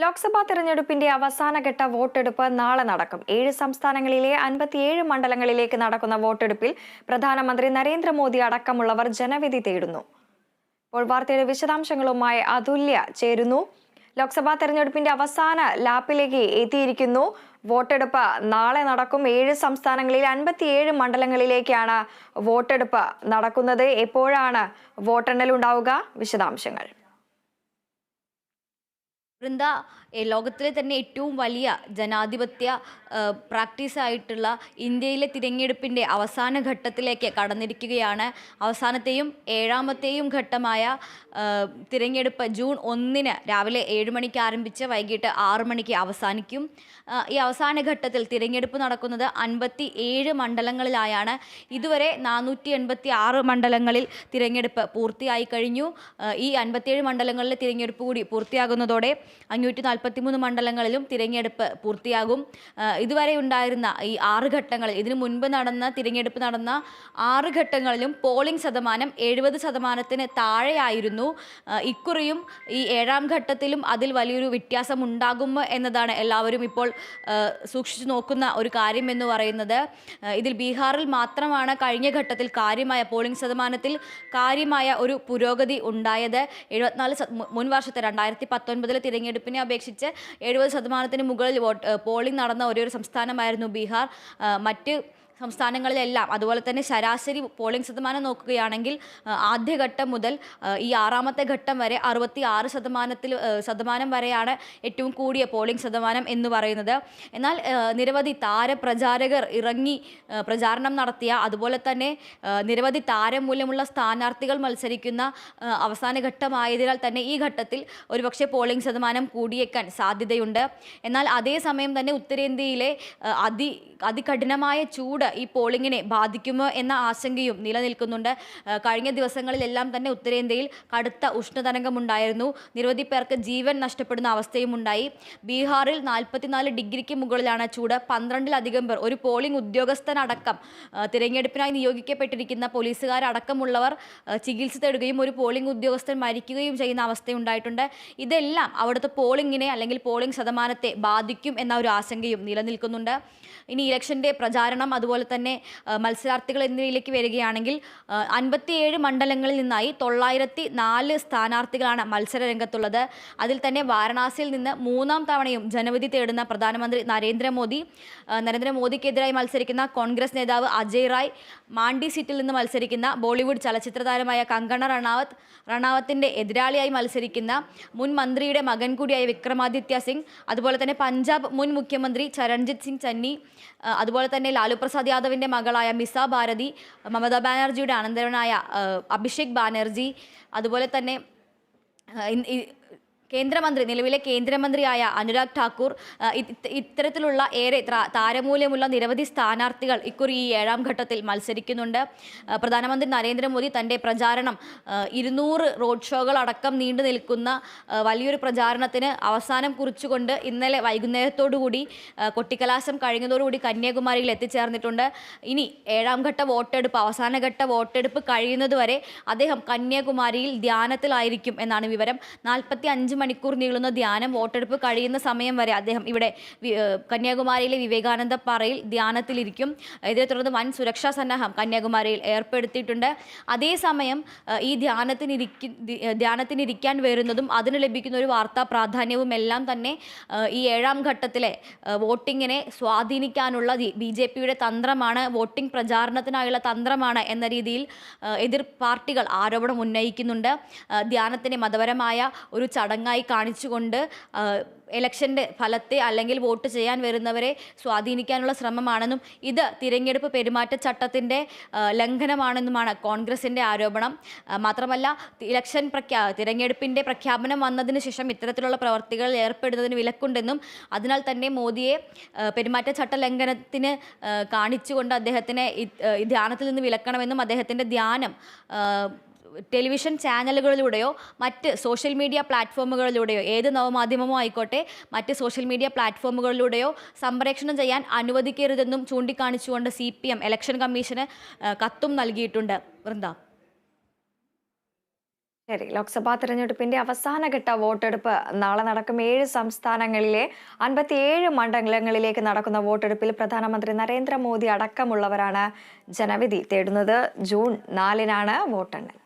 ലോക്സഭാ തെരഞ്ഞെടുപ്പിന്റെ അവസാനഘട്ട വോട്ടെടുപ്പ് നാളെ നടക്കും. ഏഴ് സംസ്ഥാനങ്ങളിലെ അൻപത്തിയേഴ് മണ്ഡലങ്ങളിലേക്ക് നടക്കുന്ന വോട്ടെടുപ്പിൽ പ്രധാനമന്ത്രി നരേന്ദ്രമോദി അടക്കമുള്ളവർ ജനവിധി തേടുന്നു. ഇപ്പോൾ വാർത്തയുടെ വിശദാംശങ്ങളുമായി അതുല്യ ചേരുന്നു. ലോക്സഭാ തെരഞ്ഞെടുപ്പിന്റെ അവസാന ലാപ്പിലേക്ക് എത്തിയിരിക്കുന്നു. വോട്ടെടുപ്പ് നാളെ നടക്കും. ഏഴ് സംസ്ഥാനങ്ങളിൽ അൻപത്തിയേഴ് മണ്ഡലങ്ങളിലേക്കാണ് വോട്ടെടുപ്പ് നടക്കുന്നത്. എപ്പോഴാണ് വോട്ടെണ്ണൽ ഉണ്ടാവുക വിശദാംശങ്ങൾ. വൃന്ദ ലോകത്തിലെ തന്നെ ഏറ്റവും വലിയ ജനാധിപത്യ പ്രാക്ടീസായിട്ടുള്ള ഇന്ത്യയിലെ തിരഞ്ഞെടുപ്പിന്റെ അവസാന ഘട്ടത്തിലേക്ക് കടന്നിരിക്കുകയാണ്. അവസാനത്തെയും ഏഴാമത്തെയും ഘട്ടമായ തിരഞ്ഞെടുപ്പ് ജൂൺ ഒന്നിന് രാവിലെ ഏഴ് മണിക്ക് ആരംഭിച്ച് വൈകിട്ട് ആറു മണിക്ക് അവസാനിക്കും. ഈ അവസാന ഘട്ടത്തിൽ തിരഞ്ഞെടുപ്പ് നടക്കുന്നത് അൻപത്തി ഏഴ് മണ്ഡലങ്ങളിലായാണ്. ഇതുവരെ നാനൂറ്റി എൺപത്തി ആറ് മണ്ഡലങ്ങളിൽ തിരഞ്ഞെടുപ്പ് പൂർത്തിയായി കഴിഞ്ഞു. ഈ അൻപത്തിയേഴ് മണ്ഡലങ്ങളിലെ തിരഞ്ഞെടുപ്പ് കൂടി പൂർത്തിയാകുന്നതോടെ അഞ്ഞൂറ്റി നാൽപ്പത്തിമൂന്ന് മണ്ഡലങ്ങളിലും തിരഞ്ഞെടുപ്പ് പൂർത്തിയാകും. ഇതുവരെ ഉണ്ടായിരുന്ന ഈ ആറ് ഘട്ടങ്ങളിൽ ഇതിനു മുൻപ് നടന്ന തിരഞ്ഞെടുപ്പ് നടന്ന ആറ് ഘട്ടങ്ങളിലും പോളിംഗ് ശതമാനം എഴുപത് ശതമാനത്തിന് താഴെയായിരുന്നു. ഇക്കുറിയും ഈ ഏഴാം ഘട്ടത്തിലും അതിൽ വലിയൊരു വ്യത്യാസം ഉണ്ടാകുമോ എന്നതാണ് എല്ലാവരും ഇപ്പോൾ സൂക്ഷിച്ചു നോക്കുന്ന ഒരു കാര്യം എന്ന് പറയുന്നത്. ഇതിൽ ബീഹാറിൽ മാത്രമാണ് കഴിഞ്ഞ ഘട്ടത്തിൽ കാര്യമായ പോളിംഗ് ശതമാനത്തിൽ കാര്യമായ ഒരു പുരോഗതി ഉണ്ടായത്. എഴുപത്തിനാല് മുൻ വർഷത്തെ രണ്ടായിരത്തി പത്തൊൻപതിലെ തിരഞ്ഞെടുപ്പിനെ അപേക്ഷിച്ച് എഴുപത് ശതമാനത്തിന് മുകളിൽ വോട്ട് പോളിംഗ് നടന്ന ഒരേ ഒരു സംസ്ഥാനമായിരുന്നു ബീഹാർ. മറ്റ് സംസ്ഥാനങ്ങളിലെല്ലാം അതുപോലെ തന്നെ ശരാശരി പോളിംഗ് ശതമാനം നോക്കുകയാണെങ്കിൽ ആദ്യഘട്ടം മുതൽ ഈ ആറാമത്തെ ഘട്ടം വരെ അറുപത്തി ആറ് ശതമാനത്തിൽ ശതമാനം വരെയാണ് ഏറ്റവും കൂടിയ പോളിംഗ് ശതമാനം എന്ന് പറയുന്നത്. എന്നാൽ നിരവധി താരപ്രചാരകർ ഇറങ്ങി പ്രചാരണം നടത്തിയ അതുപോലെ തന്നെ നിരവധി താരമൂല്യമുള്ള സ്ഥാനാർത്ഥികൾ മത്സരിക്കുന്ന അവസാന ഘട്ടമായതിനാൽ തന്നെ ഈ ഘട്ടത്തിൽ ഒരുപക്ഷെ പോളിംഗ് ശതമാനം കൂടിയേക്കാൻ സാധ്യതയുണ്ട്. എന്നാൽ അതേസമയം തന്നെ ഉത്തരേന്ത്യയിലെ അതി അതികഠിനമായ ചൂട് ഈ പോളിങ്ങിനെ ബാധിക്കുമോ എന്ന ആശങ്കയും നിലനിൽക്കുന്നുണ്ട്. കഴിഞ്ഞ ദിവസങ്ങളിലെല്ലാം തന്നെ ഉത്തരേന്ത്യയിൽ കടുത്ത ഉഷ്ണതരംഗമുണ്ടായിരുന്നു. നിരവധി പേർക്ക് ജീവൻ നഷ്ടപ്പെടുന്ന അവസ്ഥയും ഉണ്ടായി. ബീഹാറിൽ നാൽപ്പത്തിനാല് ഡിഗ്രിക്ക് മുകളിലാണ് ചൂട്. പന്ത്രണ്ടിലധികം പേർ ഒരു പോളിംഗ് ഉദ്യോഗസ്ഥനടക്കം തിരഞ്ഞെടുപ്പിനായി നിയോഗിക്കപ്പെട്ടിരിക്കുന്ന പോലീസുകാരടക്കമുള്ളവർ ചികിത്സ തേടുകയും ഒരു പോളിംഗ് ഉദ്യോഗസ്ഥൻ മരിക്കുകയും ചെയ്യുന്ന അവസ്ഥയുണ്ടായിട്ടുണ്ട്. ഇതെല്ലാം അവിടുത്തെ പോളിങ്ങിനെ അല്ലെങ്കിൽ പോളിംഗ് ശതമാനത്തെ ബാധിക്കും എന്ന ഒരു ആശങ്കയും നിലനിൽക്കുന്നുണ്ട്. ഇനി ഇലക്ഷന്റെ പ്രചാരണം അതുപോലെ തന്നെ മത്സരാർത്ഥികൾ എന്നിവയിലേക്ക് വരികയാണെങ്കിൽ അൻപത്തിയേഴ് മണ്ഡലങ്ങളിൽ നിന്നായി തൊള്ളായിരത്തി നാല് സ്ഥാനാർത്ഥികളാണ് മത്സരരംഗത്തുള്ളത്. അതിൽ തന്നെ വാരണാസിയിൽ നിന്ന് മൂന്നാം തവണയും ജനവിധി തേടുന്ന പ്രധാനമന്ത്രി നരേന്ദ്രമോദി നരേന്ദ്രമോദിക്കെതിരായി മത്സരിക്കുന്ന കോൺഗ്രസ് നേതാവ് അജയ് റായ് മാണ്ഡി സീറ്റിൽ നിന്ന് മത്സരിക്കുന്ന ബോളിവുഡ് ചലച്ചിത്ര താരമായ കങ്കണ റണാവത്ത് റണാവത്തിന്റെ എതിരാളിയായി മത്സരിക്കുന്ന മുൻ മന്ത്രിയുടെ മകൻ കൂടിയായ വിക്രമാദിത്യ സിംഗ് അതുപോലെ തന്നെ പഞ്ചാബ് മുൻ മുഖ്യമന്ത്രി ചരൺജിത് സിംഗ് ചന്നി അതുപോലെ തന്നെ ലാലു പ്രസാദ് യാദവിന്റെ മകളായ മിസ ഭാരതി മമതാ ബാനർജിയുടെ അനന്തരവനായ അഭിഷേക് ബാനർജി അതുപോലെ തന്നെ കേന്ദ്രമന്ത്രി നിലവിലെ കേന്ദ്രമന്ത്രിയായ അനുരാഗ് ഠാക്കൂർ ഇത്തരത്തിലുള്ള ഏറെ താരമൂല്യമുള്ള നിരവധി സ്ഥാനാർത്ഥികൾ ഇക്കുറി ഈ ഏഴാം ഘട്ടത്തിൽ മത്സരിക്കുന്നുണ്ട്. പ്രധാനമന്ത്രി നരേന്ദ്രമോദി തന്റെ പ്രചാരണം ഇരുന്നൂറ് റോഡ് ഷോകൾ അടക്കം നീണ്ടു നിൽക്കുന്ന വലിയൊരു പ്രചാരണത്തിന് അവസാനം കുറിച്ചുകൊണ്ട് ഇന്നലെ വൈകുന്നേരത്തോടുകൂടി കൊട്ടിക്കലാശം കഴിഞ്ഞതോടുകൂടി കന്യാകുമാരിയിൽ എത്തിച്ചേർന്നിട്ടുണ്ട്. ഇനി ഏഴാം ഘട്ട വോട്ടെടുപ്പ് അവസാനഘട്ട വോട്ടെടുപ്പ് കഴിയുന്നതുവരെ അദ്ദേഹം കന്യാകുമാരിയിൽ ധ്യാനത്തിലായിരിക്കും എന്നാണ് വിവരം. നാൽപ്പത്തി അഞ്ച് മണിക്കൂർ നീളുന്ന ധ്യാനം വോട്ടെടുപ്പ് കഴിയുന്ന സമയം വരെ അദ്ദേഹം ഇവിടെ കന്യാകുമാരിയിലെ വിവേകാനന്ദ പാറയിൽ ധ്യാനത്തിലിരിക്കും. ഇതേ തുടർന്ന് വൻ സുരക്ഷാ സന്നാഹം കന്യാകുമാരിയിൽ ഏർപ്പെടുത്തിയിട്ടുണ്ട്. അതേസമയം ഈ ധ്യാനത്തിനിരിക്ക ധ്യാനത്തിനിരിക്കാൻ വരുന്നതും അതിന് ലഭിക്കുന്ന ഒരു വാർത്താ പ്രാധാന്യവും എല്ലാം തന്നെ ഈ ഏഴാം ഘട്ടത്തിലെ വോട്ടിങ്ങിനെ സ്വാധീനിക്കാനുള്ള ബി ജെ പിയുടെ തന്ത്രമാണ് വോട്ടിംഗ് പ്രചാരണത്തിനായുള്ള തന്ത്രമാണ് എന്ന രീതിയിൽ എതിർ പാർട്ടികൾ ആരോപണം ഉന്നയിക്കുന്നുണ്ട്. ധ്യാനത്തിന് മതപരമായ ഒരു ചടങ്ങായി കാണിച്ചുകൊണ്ട് ഇലക്ഷന്റെ ഫലത്തെ അല്ലെങ്കിൽ വോട്ട് ചെയ്യാൻ വരുന്നവരെ സ്വാധീനിക്കാനുള്ള ശ്രമമാണെന്നും ഇത് തിരഞ്ഞെടുപ്പ് പെരുമാറ്റച്ചട്ടത്തിന്റെ ലംഘനമാണെന്നുമാണ് കോൺഗ്രസിന്റെ ആരോപണം. മാത്രമല്ല ഇലക്ഷൻ പ്രഖ്യാ തിരഞ്ഞെടുപ്പിന്റെ പ്രഖ്യാപനം വന്നതിന് ശേഷം ഇത്തരത്തിലുള്ള പ്രവർത്തികളിൽ ഏർപ്പെടുന്നതിന് വിലക്കുണ്ടെന്നും അതിനാൽ തന്നെ മോദിയെ പെരുമാറ്റച്ചട്ട ലംഘനത്തിന് കാണിച്ചുകൊണ്ട് അദ്ദേഹത്തിനെ ധ്യാനത്തിൽ നിന്ന് വിലക്കണമെന്നും അദ്ദേഹത്തിന്റെ ധ്യാനം ടെലിവിഷൻ ചാനലുകളിലൂടെയോ മറ്റ് സോഷ്യൽ മീഡിയ പ്ലാറ്റ്ഫോമുകളിലൂടെയോ ഏത് നവമാധ്യമമോ ആയിക്കോട്ടെ മറ്റ് സോഷ്യൽ മീഡിയ പ്ലാറ്റ്ഫോമുകളിലൂടെയോ സംപ്രേക്ഷണം ചെയ്യാൻ അനുവദിക്കരുതെന്നും ചൂണ്ടിക്കാണിച്ചുകൊണ്ട് സി പി എം ഇലക്ഷൻ കമ്മീഷന് കത്തും നൽകിയിട്ടുണ്ട്. വൃന്ദ. ശരി ലോക്സഭാ തെരഞ്ഞെടുപ്പിന്റെ അവസാനഘട്ട വോട്ടെടുപ്പ് നാളെ നടക്കും. ഏഴ് സംസ്ഥാനങ്ങളിലെ അൻപത്തിയേഴ് മണ്ഡലങ്ങളിലേക്ക് നടക്കുന്ന വോട്ടെടുപ്പിൽ പ്രധാനമന്ത്രി നരേന്ദ്രമോദി അടക്കമുള്ളവരാണ് ജനവിധി തേടുന്നത്. ജൂൺ നാലിനാണ് വോട്ടെണ്ണൽ.